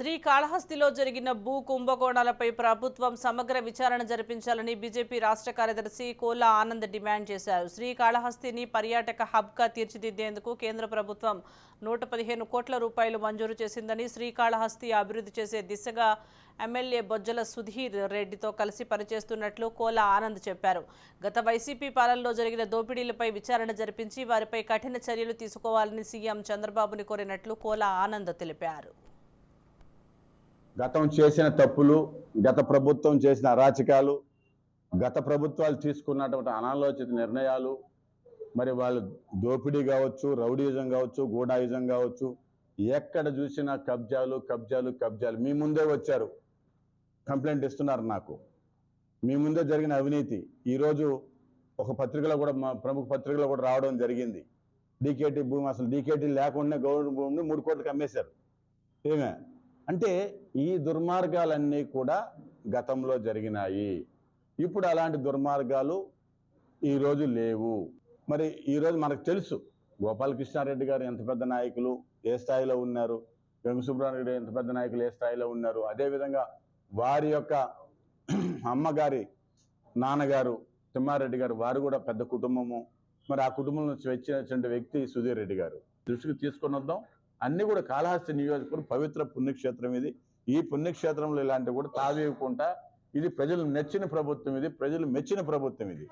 శ్రీకాళహస్తిలో జరిగిన భూ కుంభకోణాలపై ప్రభుత్వం సమగ్ర విచారణ జరిపించాలని బీజేపీ రాష్ట్ర కార్యదర్శి కోలా ఆనంద్ డిమాండ్ చేశారు. శ్రీకాళహస్తిని పర్యాటక హబ్గా తీర్చిదిద్దేందుకు కేంద్ర ప్రభుత్వం నూట పదిహేను కోట్ల రూపాయలు మంజూరు చేసిందని శ్రీకాళహస్తి అభివృద్ధి చేసే దిశగా ఎమ్మెల్యే బొజ్జల సుధీర్ రెడ్డితో కలిసి పనిచేస్తున్నట్లు కోలా ఆనంద్ చెప్పారు. గత వైసీపీ పాలనలో జరిగిన దోపిడీలపై విచారణ జరిపించి వారిపై కఠిన చర్యలు తీసుకోవాలని సీఎం చంద్రబాబుని కోరినట్లు కోలా ఆనంద్ తెలిపారు. గతం చేసిన తప్పులు గత ప్రభుత్వం చేసిన అరాచకాలు గత ప్రభుత్వాలు తీసుకున్నటువంటి అనాలోచిత నిర్ణయాలు మరి వాళ్ళు దోపిడీ కావచ్చు రౌడీజం కావచ్చు గూడాయిజం కావచ్చు ఎక్కడ చూసినా కబ్జాలు కబ్జాలు కబ్జాలు. మీ ముందే వచ్చారు. కంప్లైంట్ ఇస్తున్నారు నాకు. మీ ముందే జరిగిన అవినీతి. ఈరోజు ఒక పత్రికలో కూడా మా ప్రముఖ పత్రికలో కూడా రావడం జరిగింది. డీకేటీ భూమి అసలు డీకేటీ లేకుండా గవర్నమెంట్ భూమిని మూడు కోట్లకు అమ్మేశారు ఏమే? అంటే ఈ దుర్మార్గాలన్నీ కూడా గతంలో జరిగినాయి. ఇప్పుడు అలాంటి దుర్మార్గాలు ఈరోజు లేవు. మరి ఈరోజు మనకు తెలుసు గోపాలకృష్ణారెడ్డి గారు ఎంత పెద్ద నాయకులు ఏ స్థాయిలో ఉన్నారు వెంకట సుబ్రహ్మణ్యుడు ఎంత పెద్ద నాయకులు ఏ స్థాయిలో ఉన్నారు. అదేవిధంగా వారి యొక్క అమ్మగారి నాన్నగారు తిమ్మారెడ్డి గారు వారు కూడా పెద్ద కుటుంబము. మరి ఆ కుటుంబం నుంచి వచ్చినటువంటి వ్యక్తి సుధీర్ రెడ్డి గారు. దృష్టికి తీసుకొని వద్దాం. అన్ని కూడా కాళహస్తి నియోజకవర్గం పవిత్ర పుణ్యక్షేత్రం ఇది. ఈ పుణ్యక్షేత్రంలో ఇలాంటివి కూడా తావేయకుండా ఇది ప్రజలు నచ్చిన ప్రభుత్వం ఇది. ప్రజలు మెచ్చిన ప్రభుత్వం ఇది.